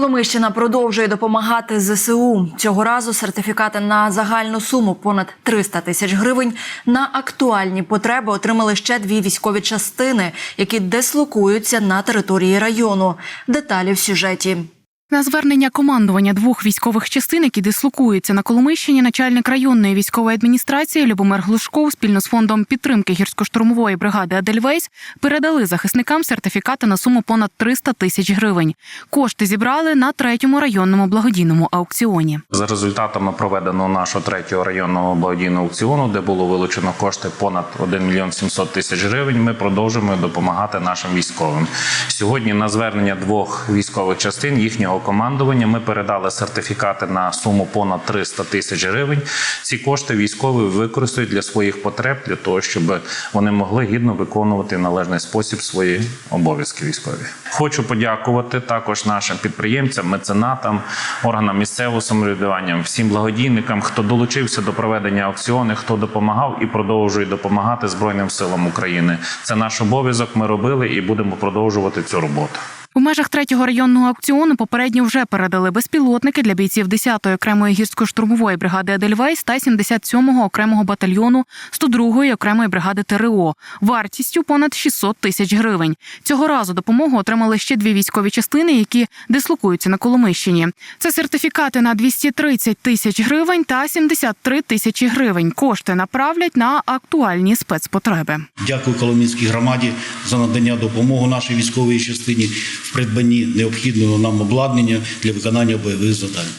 Коломийщина продовжує допомагати ЗСУ. Цього разу сертифікати на загальну суму понад 300 тисяч гривень на актуальні потреби отримали ще дві військові частини, які дислокуються на території району. Деталі в сюжеті. На звернення командування двох військових частин, які дислокуються на Коломийщині, начальник районної військової адміністрації Любомир Глушков спільно з фондом підтримки гірсько-штурмової бригади Адельвейс передали захисникам сертифікати на суму понад 300 тисяч гривень. Кошти зібрали на третьому районному благодійному аукціоні. За результатами проведеного нашого третього районного благодійного аукціону, де було вилучено кошти понад 1 мільйон 700 тисяч гривень, ми продовжуємо допомагати нашим військовим. Сьогодні на звернення двох військових частин їхнього командування ми передали сертифікати на суму понад 300 тисяч гривень. Ці кошти військові використають для своїх потреб, для того, щоб вони могли гідно виконувати в належний спосіб свої обов'язки військові. Хочу подякувати також нашим підприємцям, меценатам, органам місцевого самоврядування, всім благодійникам, хто долучився до проведення аукціону, хто допомагав і продовжує допомагати Збройним силам України. Це наш обов'язок. Ми робили і будемо продовжувати цю роботу. У межах третього районного аукціону попередньо вже передали безпілотники для бійців 10-ї окремої гірсько-штурмової бригади Едельвейс та 77-го окремого батальйону 102-ї окремої бригади ТРО вартістю понад 600 тисяч гривень. Цього разу допомогу отримали ще дві військові частини, які дислокуються на Коломийщині. Це сертифікати на 230 тисяч гривень та 73 тисячі гривень. Кошти направлять на актуальні спецпотреби. Дякую Коломінській громаді за надання допомоги нашій військовій частині в придбанні необхідного нам обладнання для виконання бойових завдань.